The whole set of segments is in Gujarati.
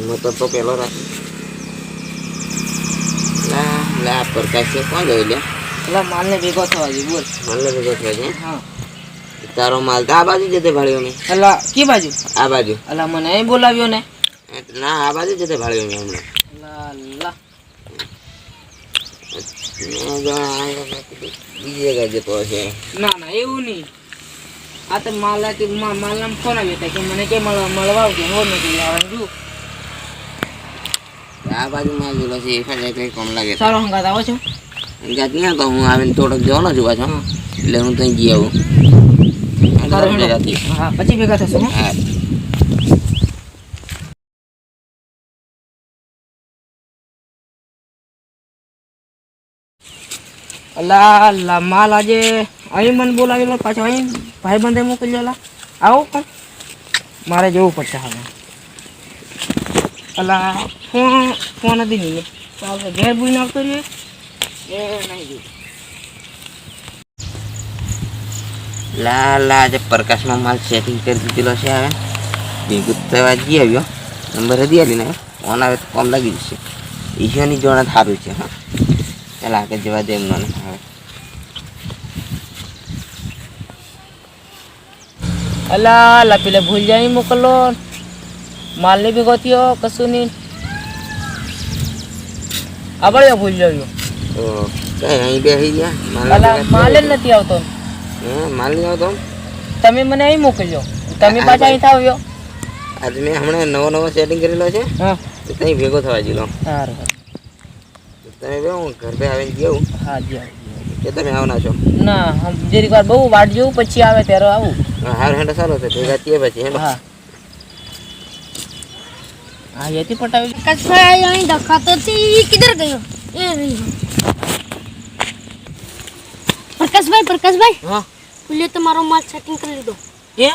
મોટર તો પેલો રાખ લા પ્રકાશ છે કોણ ગયો લે એટલે માલને ભેગો થવા જોઈએ બોલ મને ભેગો થયો છે હા તારો માલ તો આ બાજુ જતે ભાળ્યો મેં એટલે કી બાજુ આ બાજુ એટલે મને અહીં બોલાવ્યો ને ના આ બાજુ જતે ભાળ્યો મેં હમણાં લા બીજી જગ્યાએ જતો હશે ના ના એવું નહીં આ તો માલ કે માલ નામ ફોન આવ્યો કે મને કે મળવા આવજો હો નથી આવવાનું આ બાજુ માલ જોલો છે એ ફાજે કઈ કોમ લાગે સારો હંગાત આવો છો? જાત નહીં આવતો હું આવીને થોડોક જવાનો છું પાછો. એટલે હું ત્યાં જઈ આવું. પછી ભેગા થશો હા. અલા માલ આજે અહીં મને બોલાવેલો પાછો અહીં ભાઈ બંધે મોકલ્યો અલા. આવો પણ. મારે જવું પડશે હવે. અલા, ફોન ફોન હતી નહીં તો આપણે ઘેર ભૂઈને આવતો રહ્યો? એ નહીં જોયું. લા લા આજે પ્રકાશમાં માલ સેટિંગ કરી દીધેલો છે હવે. ભેગું થવા જઈ આવ્યો. નંબર હતી આલીને ફોન આવે તો કોમ લાગી જશે. ઈશ્વરની જોડે સારું છે, હા. ચાલ આગળ જવા દે એમનો હવે. અલા લા પેલા ભૂલ જાય મોકલો માલને ભેગો થયો કશું નહીં. આવડ્યો ભૂલ તો અહીં બેસી ગયા માલ જ નથી આવતો. હે માલ નહીં આવતો? તમે મને અહીં મોકલજો. તમે પાછા અહીં આવ્યો આજે મેં હમણાં નવો નવો સેટિંગ કરેલો છે. હા. ત્યાં ભેગો થવા જેલો સારું તમે બે હું ઘર પે આવીને ગયો હા જી કે તમે આવના છો? ના જરીક વાર બહુ વાટ જોઉં પછી આવે ત્યારે આવું. હાર હેન્ડ સારો છે ભેગા થઈએ પછી હા. હા એથી પટાવી कसं અહીં ધક્કા તો થી કિધર ગયો એ રહી પ્રકાશભાઈ પ્રકાશભાઈ હા પેલે તમારો માલ સેટિંગ કરી લીધો એ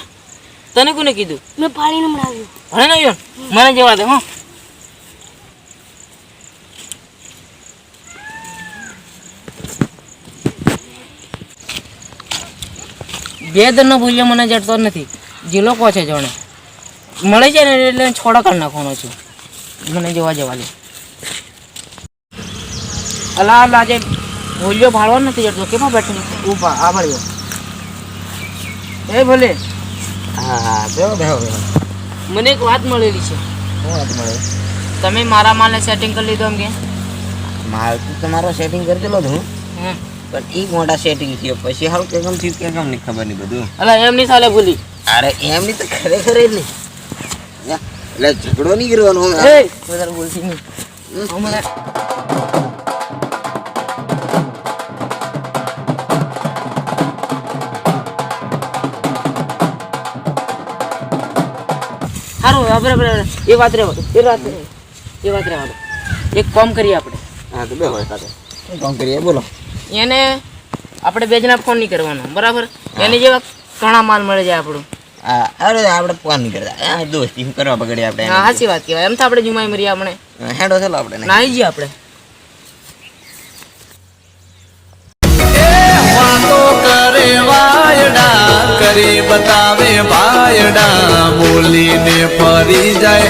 તને કોને કીધું મેં ફાડીને મળાવ્યો ભણે ને યો મને જવા દે હા બે દરનો ભૂલ્યો મને જડતો જ નથી જે લોકો છે જોણે મળે છે ને એટલે છોડો કરી નાખવાનો છું. મને જોવા જવા દે. અલા અલા જે ભૂલ્યો ભાળવો નથી જતો કેમાં બેઠો ઊભા આભાર્યો એ ભલે. હા બેહો બેહો બેહો. મને એક વાત મળેલી છે. વાત મળે? તમે મારા માલને સેટિંગ કરી લીધો એમ કે? માલ તો તમારો સેટિંગ કરી દેલો હું. પણ એ મોટા સેટિંગ થયો. પછી હાલ કેમ થયું કેમ નહીં ખબર નહીં બધું. અલા એમ નહીં ચાલે ભૂલી. અરે એમ નહીં તો ખરેખર જ નહીં. એટલે ઝઘડો નહીં કરવાનો. એ વધારે બોલતી નહીં. હમણાં સારું બરાબર એ વાત દો એ વાત એ વાત રહેવા એક કોમ કરીએ આપણે. હા તો બેહો સાથે. શું કામ કરીએ? બોલો. એને આપણે બે જણા ફોન નહીં કરવાનો બરાબર? એની જેવા ઘણા માલ મળે જાય આપણું. અરે આપણે ફોન નહીં કરતા દોસ્તી શું કરવા બગડી આપણે સાચી વાત કહેવાય. એમ તો આપણે જુમાઈ મરીએ આપણે. હેડો ચાલો આપણે નાઈ જઈએ આપણે. વાતો કરે વાયડા કરી બતાવે ભાયડા બોલીને ફરી જાય